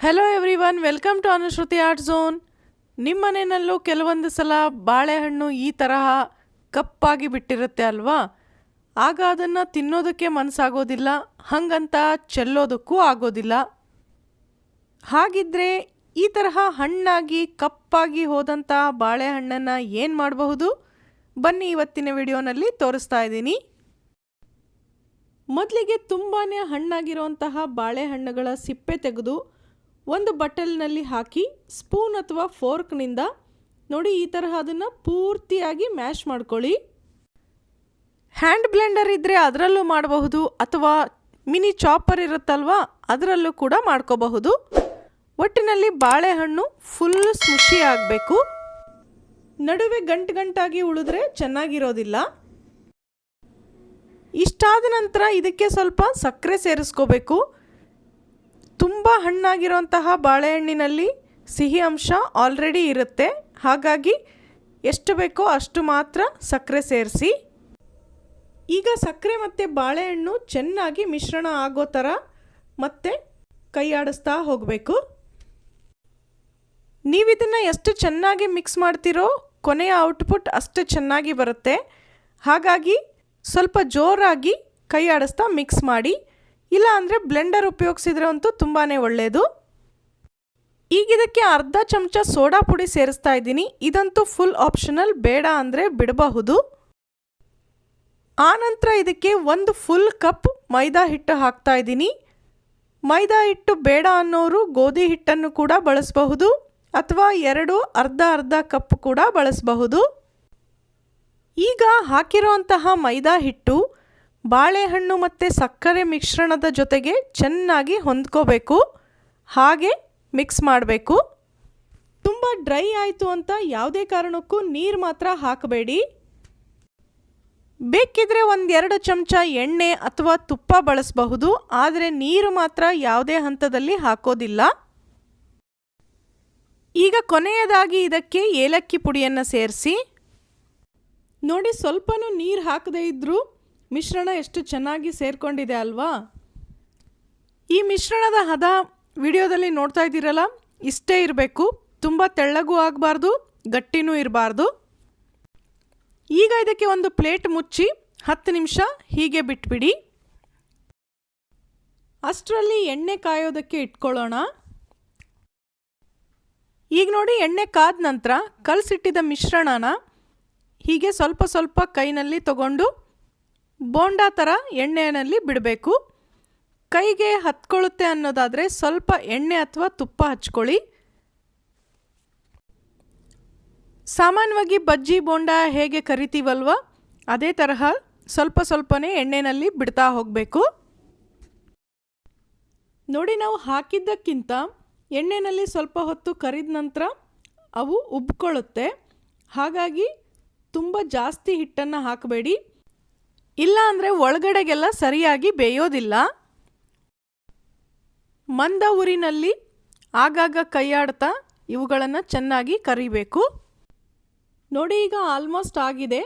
Hello everyone welcome to Anushruti art zone ನಿಮ್ಮ ಮನೆಯಲ್ಲೂ ಕೆಲವೊಂದು ಸಲ ಬಾಳೆಹಣ್ಣು ಈ ತರಹ ಕಪ್ಪಾಗಿ ಬಿಟ್ಟಿರುತ್ತೆ ಅಲ್ವಾ? ಆಗ ಅದನ್ನು ತಿನ್ನೋದಕ್ಕೆ ಮನಸ್ಸಾಗೋದಿಲ್ಲ, ಹಾಗಂತ ಚೆಲ್ಲೋದಕ್ಕೂ ಆಗೋದಿಲ್ಲ. ಹಾಗಿದ್ರೆ ಈ ತರಹ ಹಣ್ಣಾಗಿ ಕಪ್ಪಾಗಿ ಹೋದಂತಹ ಬಾಳೆಹಣ್ಣನ್ನು ಏನು ಮಾಡಬಹುದು? ಬನ್ನಿ ಇವತ್ತಿನ ವಿಡಿಯೋನಲ್ಲಿ ತೋರಿಸ್ತಾ ಇದ್ದೀನಿ. ಮೊದಲಿಗೆ ತುಂಬಾ ಹಣ್ಣಾಗಿರುವಂತಹ ಬಾಳೆಹಣ್ಣುಗಳ ಸಿಪ್ಪೆ ತೆಗೆದು ಒಂದು ಬಟ್ಟಲಿನಲ್ಲಿ ಹಾಕಿ ಸ್ಪೂನ್ ಅಥವಾ ಫೋರ್ಕ್ನಿಂದ ನೋಡಿ ಈ ತರಹ ಅದನ್ನು ಪೂರ್ತಿಯಾಗಿ ಮ್ಯಾಶ್ ಮಾಡ್ಕೊಳ್ಳಿ. ಹ್ಯಾಂಡ್ ಬ್ಲೆಂಡರ್ ಇದ್ದರೆ ಅದರಲ್ಲೂ ಮಾಡಬಹುದು ಅಥವಾ ಮಿನಿ ಚಾಪರ್ ಇರುತ್ತಲ್ವಾ ಅದರಲ್ಲೂ ಕೂಡ ಮಾಡ್ಕೋಬಹುದು. ಒಟ್ಟಿನಲ್ಲಿ ಬಾಳೆಹಣ್ಣು ಫುಲ್ ಸ್ಮುಷಿ ಆಗಬೇಕು. ನಡುವೆ ಗಂಟು ಗಂಟಾಗಿ ಉಳಿದ್ರೆ ಚೆನ್ನಾಗಿರೋದಿಲ್ಲ. ಇಷ್ಟಾದ ನಂತರ ಇದಕ್ಕೆ ಸ್ವಲ್ಪ ಸಕ್ಕರೆ ಸೇರಿಸ್ಕೋಬೇಕು. ಹಣ್ಣಾಗಿರುವಂತಹ ಬಾಳೆಹಣ್ಣಿನಲ್ಲಿ ಸಿಹಿ ಅಂಶ ಆಲ್ರೆಡಿ ಇರುತ್ತೆ. ಹಾಗಾಗಿ ಎಷ್ಟು ಬೇಕೋ ಅಷ್ಟು ಮಾತ್ರ ಸಕ್ಕರೆ ಸೇರಿಸಿ. ಈಗ ಸಕ್ಕರೆ ಮತ್ತು ಬಾಳೆಹಣ್ಣು ಚೆನ್ನಾಗಿ ಮಿಶ್ರಣ ಆಗೋ ಥರ ಮತ್ತೆ ಕೈಯಾಡಿಸ್ತಾ ಹೋಗಬೇಕು. ನೀವಿದನ್ನು ಎಷ್ಟು ಚೆನ್ನಾಗಿ ಮಿಕ್ಸ್ ಮಾಡ್ತೀರೋ ಕೊನೆಯ ಔಟ್ಪುಟ್ ಅಷ್ಟು ಚೆನ್ನಾಗಿ ಬರುತ್ತೆ. ಹಾಗಾಗಿ ಸ್ವಲ್ಪ ಜೋರಾಗಿ ಕೈ ಆಡಿಸ್ತಾ ಮಿಕ್ಸ್ ಮಾಡಿ. ಇಲ್ಲ ಅಂದರೆ ಬ್ಲೆಂಡರ್ ಉಪಯೋಗಿಸಿದ್ರೆ ಅಂತೂ ತುಂಬಾ ಒಳ್ಳೆಯದು ಈಗ ಇದಕ್ಕೆ ಅರ್ಧ ಚಮಚ ಸೋಡಾ ಪುಡಿ ಸೇರಿಸ್ತಾ ಇದ್ದೀನಿ. ಇದಂತೂ ಫುಲ್ ಆಪ್ಷನಲ್ ಬೇಡ ಅಂದರೆ ಬಿಡಬಹುದು. ಆನಂತರ ಇದಕ್ಕೆ ಒಂದು ಫುಲ್ ಕಪ್ ಮೈದಾ ಹಿಟ್ಟು ಹಾಕ್ತಾ ಇದ್ದೀನಿ. ಮೈದಾ ಹಿಟ್ಟು ಬೇಡ ಅನ್ನೋರು ಗೋಧಿ ಹಿಟ್ಟನ್ನು ಕೂಡ ಬಳಸಬಹುದು. ಅಥವಾ ಎರಡು ಅರ್ಧ ಅರ್ಧ ಕಪ್ ಕೂಡ ಬಳಸಬಹುದು. ಈಗ ಹಾಕಿರುವಂತಹ ಮೈದಾ ಹಿಟ್ಟು ಬಾಳೆಹಣ್ಣು ಮತ್ತು ಸಕ್ಕರೆ ಮಿಶ್ರಣದ ಜೊತೆಗೆ ಚೆನ್ನಾಗಿ ಹೊಂದ್ಕೋಬೇಕು. ಹಾಗೆ ಮಿಕ್ಸ್ ಮಾಡಬೇಕು. ತುಂಬ ಡ್ರೈ ಆಯಿತು ಅಂತ ಯಾವುದೇ ಕಾರಣಕ್ಕೂ ನೀರು ಮಾತ್ರ ಹಾಕಬೇಡಿ. ಬೇಕಿದ್ರೆ ಒಂದೆರಡು ಚಮಚ ಎಣ್ಣೆ ಅಥವಾ ತುಪ್ಪ ಬಳಸಬಹುದು, ಆದರೆ ನೀರು ಮಾತ್ರ ಯಾವುದೇ ಹಂತದಲ್ಲಿ ಹಾಕೋದಿಲ್ಲ. ಈಗ ಕೊನೆಯದಾಗಿ ಇದಕ್ಕೆ ಏಲಕ್ಕಿ ಪುಡಿಯನ್ನು ಸೇರಿಸಿ. ನೋಡಿ, ಸ್ವಲ್ಪನೂ ನೀರು ಹಾಕದೇ ಇದ್ದರೂ ಮಿಶ್ರಣ ಎಷ್ಟು ಚೆನ್ನಾಗಿ ಸೇರಿಕೊಂಡಿದೆ ಅಲ್ವಾ? ಈ ಮಿಶ್ರಣದ ಹದ ವಿಡಿಯೋದಲ್ಲಿ ನೋಡ್ತಾ ಇದ್ದೀರಲ್ಲ, ಇಷ್ಟೇ ಇರಬೇಕು. ತುಂಬ ತೆಳ್ಳಗೂ ಆಗಬಾರ್ದು, ಗಟ್ಟಿನೂ ಇರಬಾರ್ದು. ಈಗ ಇದಕ್ಕೆ ಒಂದು ಪ್ಲೇಟ್ ಮುಚ್ಚಿ ಹತ್ತು ನಿಮಿಷ ಹೀಗೆ ಬಿಟ್ಬಿಡಿ. ಅಷ್ಟರಲ್ಲಿ ಎಣ್ಣೆ ಕಾಯೋದಕ್ಕೆ ಇಟ್ಕೊಳ್ಳೋಣ. ಈಗ ನೋಡಿ, ಎಣ್ಣೆ ಕಾದ ನಂತರ ಕಲಸಿಟ್ಟಿದ್ದ ಮಿಶ್ರಣನ ಹೀಗೆ ಸ್ವಲ್ಪ ಸ್ವಲ್ಪ ಕೈನಲ್ಲಿ ತಗೊಂಡು ಬೋಂಡಾ ಥರ ಎಣ್ಣೆಯಲ್ಲಿ ಬಿಡಬೇಕು. ಕೈಗೆ ಹತ್ಕೊಳ್ಳುತ್ತೆ ಅನ್ನೋದಾದರೆ ಸ್ವಲ್ಪ ಎಣ್ಣೆ ಅಥವಾ ತುಪ್ಪ ಹಚ್ಕೊಳ್ಳಿ. ಸಾಮಾನ್ಯವಾಗಿ ಬಜ್ಜಿ ಬೋಂಡ ಹೇಗೆ ಕರಿತೀವಲ್ವ? ಅದೇ ತರಹ ಸ್ವಲ್ಪ ಸ್ವಲ್ಪನೇ ಎಣ್ಣೆಯಲ್ಲಿ ಬಿಡ್ತಾ ಹೋಗಬೇಕು. ನೋಡಿ ನಾವು ಹಾಕಿದ್ದಕ್ಕಿಂತ ಎಣ್ಣೆಯಲ್ಲಿ ಸ್ವಲ್ಪ ಹೊತ್ತು ಕರಿದ ನಂತರ ಅವು ಉಬ್ಕೊಳ್ಳುತ್ತೆ. ಹಾಗಾಗಿ ತುಂಬ ಜಾಸ್ತಿ ಹಿಟ್ಟನ್ನು ಹಾಕಬೇಡಿ. ಇಲ್ಲ ಅಂದರೆ ಒಳಗಡೆಗೆಲ್ಲ ಸರಿಯಾಗಿ ಬೇಯೋದಿಲ್ಲ. ಮಂದ ಊರಿನಲ್ಲಿ ಆಗಾಗ ಕೈಯಾಡ್ತಾ ಇವುಗಳನ್ನು ಚೆನ್ನಾಗಿ ಕರಿಬೇಕು. ನೋಡಿ ಈಗ ಆಲ್ಮೋಸ್ಟ್ ಆಗಿದೆ.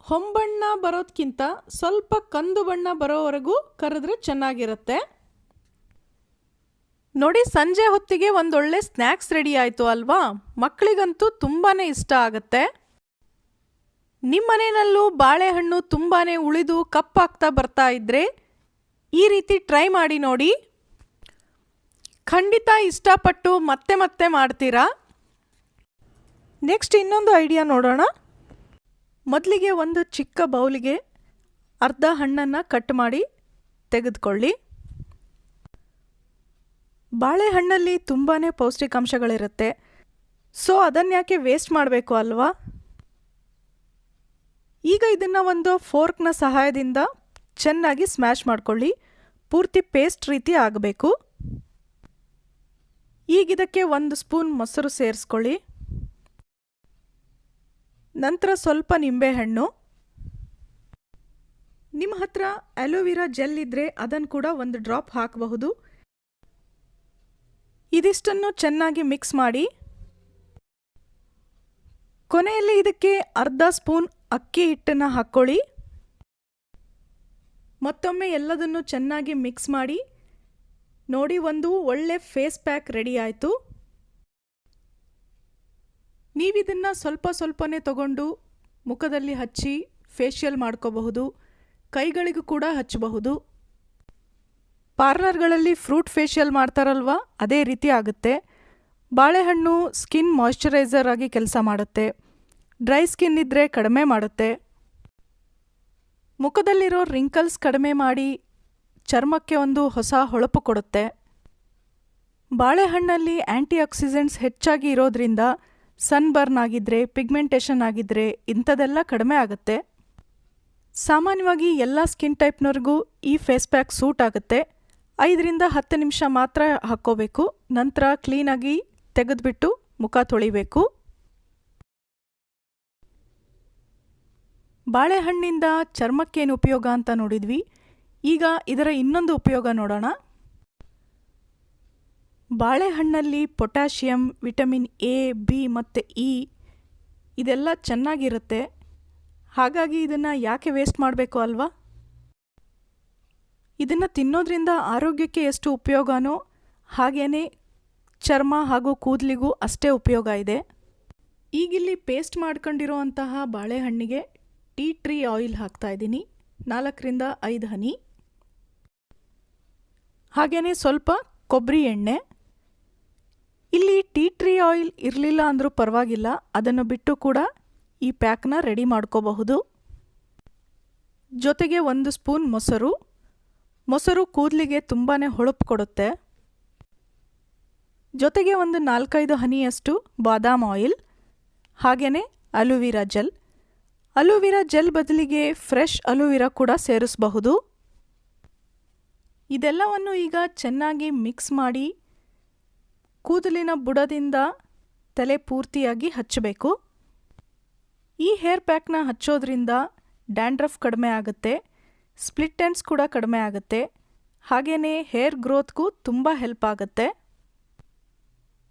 ಹೊಂಬಣ್ಣ ಬರೋದಕ್ಕಿಂತ ಸ್ವಲ್ಪ ಕಂದು ಬಣ್ಣ ಬರೋವರೆಗೂ ಕರೆದ್ರೆ ಚೆನ್ನಾಗಿರುತ್ತೆ. ನೋಡಿ ಸಂಜೆ ಹೊತ್ತಿಗೆ ಒಂದೊಳ್ಳೆ ಸ್ನ್ಯಾಕ್ಸ್ ರೆಡಿ ಆಯಿತು ಅಲ್ವಾ? ಮಕ್ಕಳಿಗಂತೂ ತುಂಬಾ ಇಷ್ಟ ಆಗುತ್ತೆ. ನಿಮ್ಮ ಮನೆಯಲ್ಲೂ ಬಾಳೆಹಣ್ಣು ತುಂಬಾ ಉಳಿದು ಕಪ್ಪಾಗ್ತಾ ಬರ್ತಾ ಇದ್ದರೆ ಈ ರೀತಿ ಟ್ರೈ ಮಾಡಿ ನೋಡಿ. ಖಂಡಿತ ಇಷ್ಟಪಟ್ಟು ಮತ್ತೆ ಮತ್ತೆ ಮಾಡ್ತೀರಾ? ನೆಕ್ಸ್ಟ್ ಇನ್ನೊಂದು ಐಡಿಯಾ ನೋಡೋಣ. ಮೊದಲಿಗೆ ಒಂದು ಚಿಕ್ಕ ಬೌಲಿಗೆ ಅರ್ಧ ಹಣ್ಣನ್ನು ಕಟ್ ಮಾಡಿ ತೆಗೆದುಕೊಳ್ಳಿ. ಬಾಳೆಹಣ್ಣಲ್ಲಿ ತುಂಬಾ ಪೌಷ್ಟಿಕಾಂಶಗಳಿರುತ್ತೆ. ಸೊ ಅದನ್ನು ಯಾಕೆ ವೇಸ್ಟ್ ಮಾಡಬೇಕು ಅಲ್ವಾ? ಈಗ ಇದನ್ನು ಒಂದು ಫೋರ್ಕ್ನ ಸಹಾಯದಿಂದ ಚೆನ್ನಾಗಿ ಸ್ಮ್ಯಾಶ್ ಮಾಡ್ಕೊಳ್ಳಿ. ಪೂರ್ತಿ ಪೇಸ್ಟ್ ರೀತಿ ಆಗಬೇಕು. ಈಗ ಇದಕ್ಕೆ ಒಂದು ಸ್ಪೂನ್ ಮೊಸರು ಸೇರಿಸ್ಕೊಳ್ಳಿ. ನಂತರ ಸ್ವಲ್ಪ ನಿಂಬೆಹಣ್ಣು. ನಿಮ್ಮ ಹತ್ರ ಅಲೋವಿರಾ ಜೆಲ್ ಇದ್ದರೆ ಅದನ್ನು ಕೂಡ ಒಂದು ಡ್ರಾಪ್ ಹಾಕಬಹುದು. ಇದಿಷ್ಟನ್ನು ಚೆನ್ನಾಗಿ ಮಿಕ್ಸ್ ಮಾಡಿ. ಕೊನೆಯಲ್ಲಿ ಇದಕ್ಕೆ ಅರ್ಧ ಸ್ಪೂನ್ ಅಕ್ಕಿ ಹಿಟ್ಟನ್ನು ಹಾಕ್ಕೊಳ್ಳಿ ಮತ್ತೊಮ್ಮೆ ಎಲ್ಲದನ್ನು ಚೆನ್ನಾಗಿ ಮಿಕ್ಸ್ ಮಾಡಿ. ನೋಡಿ ಒಂದು ಒಳ್ಳೆ ಫೇಸ್ ಪ್ಯಾಕ್ ರೆಡಿ ಆಯಿತು. ನೀವಿದನ್ನು ಸ್ವಲ್ಪ ಸ್ವಲ್ಪನೇ ತಗೊಂಡು ಮುಖದಲ್ಲಿ ಹಚ್ಚಿ ಫೇಶಿಯಲ್ ಮಾಡ್ಕೋಬಹುದು. ಕೈಗಳಿಗೂ ಕೂಡ ಹಚ್ಚಬಹುದು. ಪಾರ್ಲರ್ಗಳಲ್ಲಿ ಫ್ರೂಟ್ ಫೇಶಿಯಲ್ ಮಾಡ್ತಾರಲ್ವ, ಅದೇ ರೀತಿ ಆಗುತ್ತೆ. ಬಾಳೆಹಣ್ಣು ಸ್ಕಿನ್ ಮಾಯಿಶ್ಚರೈಸರ್ ಆಗಿ ಕೆಲಸ ಮಾಡುತ್ತೆ. ಡ್ರೈ ಸ್ಕಿನ್ ಇದ್ದರೆ ಕಡಿಮೆ ಮಾಡುತ್ತೆ. ಮುಖದಲ್ಲಿರೋ ರಿಂಕಲ್ಸ್ ಕಡಿಮೆ ಮಾಡಿ ಚರ್ಮಕ್ಕೆ ಒಂದು ಹೊಸ ಹೊಳಪು ಕೊಡುತ್ತೆ. ಬಾಳೆಹಣ್ಣಲ್ಲಿ ಆ್ಯಂಟಿ ಆಕ್ಸಿಜೆಂಟ್ಸ್ ಹೆಚ್ಚಾಗಿ ಇರೋದ್ರಿಂದ ಸನ್ಬರ್ನ್ ಆಗಿದ್ರೆ, ಪಿಗ್ಮೆಂಟೇಷನ್ ಆಗಿದ್ರೆ ಇಂಥದೆಲ್ಲ ಕಡಿಮೆ ಆಗುತ್ತೆ. ಸಾಮಾನ್ಯವಾಗಿ ಎಲ್ಲ ಸ್ಕಿನ್ ಟೈಪ್ನವ್ರಿಗೂ ಈ ಫೇಸ್ ಪ್ಯಾಕ್ ಸೂಟ್ ಆಗುತ್ತೆ. ಐದರಿಂದ ಹತ್ತು ನಿಮಿಷ ಮಾತ್ರ ಹಾಕ್ಕೋಬೇಕು, ನಂತರ ಕ್ಲೀನಾಗಿ ತೆಗೆದುಬಿಟ್ಟು ಮುಖ ತೊಳಿಬೇಕು. ಬಾಳೆಹಣ್ಣಿಂದ ಚರ್ಮಕ್ಕೇನು ಉಪಯೋಗ ಅಂತ ನೋಡಿದ್ವಿ. ಈಗ ಇದರ ಇನ್ನೊಂದು ಉಪಯೋಗ ನೋಡೋಣ. ಬಾಳೆಹಣ್ಣಲ್ಲಿ ಪೊಟ್ಯಾಷಿಯಂ, ವಿಟಮಿನ್ ಎ, ಬಿ ಮತ್ತು ಇ ಇದೆಲ್ಲ ಚೆನ್ನಾಗಿರುತ್ತೆ. ಹಾಗಾಗಿ ಇದನ್ನು ಯಾಕೆ ವೇಸ್ಟ್ ಮಾಡಬೇಕು ಅಲ್ವಾ? ಇದನ್ನು ತಿನ್ನೋದ್ರಿಂದ ಆರೋಗ್ಯಕ್ಕೆ ಎಷ್ಟು ಉಪಯೋಗನೋ ಹಾಗೇ ಚರ್ಮ ಹಾಗೂ ಕೂದಲಿಗೂ ಅಷ್ಟೇ ಉಪಯೋಗ ಇದೆ. ಈಗಿಲ್ಲಿ ಪೇಸ್ಟ್ ಮಾಡ್ಕೊಂಡಿರೋ ಅಂತಹ ಬಾಳೆಹಣ್ಣಿಗೆ ಟೀ ಟ್ರೀ ಆಯಿಲ್ ಹಾಕ್ತಾ ಇದ್ದೀನಿ. ನಾಲ್ಕರಿಂದ ಐದು ಹನಿ. ಹಾಗೆಯೇ ಸ್ವಲ್ಪ ಕೊಬ್ಬರಿ ಎಣ್ಣೆ. ಇಲ್ಲಿ ಟೀ ಟ್ರೀ ಆಯಿಲ್ ಇರಲಿಲ್ಲ ಅಂದರೂ ಪರವಾಗಿಲ್ಲ. ಅದನ್ನು ಬಿಟ್ಟು ಕೂಡ ಈ ಪ್ಯಾಕ್ನ ರೆಡಿ ಮಾಡ್ಕೋಬಹುದು. ಜೊತೆಗೆ ಒಂದು ಸ್ಪೂನ್ ಮೊಸರು. ಮೊಸರು ಕೂದಲಿಗೆ ತುಂಬಾ ಹೊಳಪು ಕೊಡುತ್ತೆ. ಜೊತೆಗೆ ಒಂದು ನಾಲ್ಕೈದು ಹನಿಯಷ್ಟು ಬಾದಾಮ್ ಆಯಿಲ್. ಹಾಗೆಯೇ aloe vera gel. Aloe vera gel ಬದಲಿಗೆ ಫ್ರೆಶ್ ಅಲೋವೆರಾ ಕೂಡ ಸೇರಿಸಬಹುದು. ಇದೆಲ್ಲವನ್ನು ಈಗ ಚೆನ್ನಾಗಿ ಮಿಕ್ಸ್ ಮಾಡಿ ಕೂದಲಿನ ಬುಡದಿಂದ ತಲೆ ಪೂರ್ತಿಯಾಗಿ ಹಚ್ಚಬೇಕು. ಈ ಹೇರ್ ಪ್ಯಾಕ್ನ ಹಚ್ಚೋದ್ರಿಂದ ಡ್ಯಾಂಡ್ರಫ್ ಕಡಿಮೆ ಆಗುತ್ತೆ, ಸ್ಪ್ಲಿಟ್ ಎಂಡ್ಸ್ ಕೂಡ ಕಡಿಮೆ ಆಗುತ್ತೆ ಹಾಗೆಯೇ ಹೇರ್ ಗ್ರೋತ್ಗೂ ತುಂಬ ಹೆಲ್ಪ್ ಆಗುತ್ತೆ.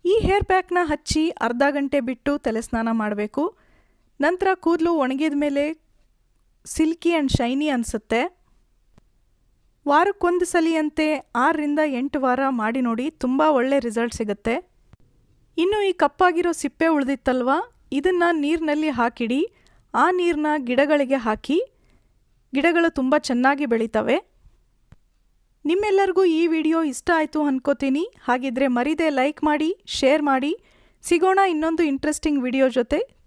ಈ ಹೇರ್ ಪ್ಯಾಕ್ನ ಹಚ್ಚಿ ಅರ್ಧ ಗಂಟೆ ಬಿಟ್ಟು ತಲೆ ಸ್ನಾನ ಮಾಡಬೇಕು. ನಂತರ ಕೂದಲು ಒಣಗಿದ ಮೇಲೆ ಸಿಲ್ಕಿ ಆ್ಯಂಡ್ ಶೈನಿ ಅನಿಸುತ್ತೆ. ವಾರಕ್ಕೊಂದು ಸಲಿಯಂತೆ ಆರರಿಂದ ಎಂಟು ವಾರ ಮಾಡಿ ನೋಡಿ ತುಂಬ ಒಳ್ಳೆ ರಿಸಲ್ಟ್ ಸಿಗುತ್ತೆ. ಇನ್ನು ಈ ಕಪ್ಪಾಗಿರೋ ಸಿಪ್ಪೆ ಉಳಿದಿತ್ತಲ್ವ? ಇದನ್ನು ನೀರಿನಲ್ಲಿ ಹಾಕಿಡಿ. ಆ ನೀರನ್ನ ಗಿಡಗಳಿಗೆ ಹಾಕಿ. ಗಿಡಗಳು ತುಂಬ ಚೆನ್ನಾಗಿ ಬೆಳೀತವೆ. ನಿಮ್ಮೆಲ್ಲರಿಗೂ ಈ ವಿಡಿಯೋ ಇಷ್ಟ ಆಯಿತು ಅನ್ಕೋತೀನಿ. ಹಾಗಿದ್ರೆ ಮರಿದೆ ಲೈಕ್ ಮಾಡಿ, ಶೇರ್ ಮಾಡಿ. ಸಿಗೋಣ ಇನ್ನೊಂದು ಇಂಟ್ರೆಸ್ಟಿಂಗ್ ವಿಡಿಯೋ ಜೊತೆ.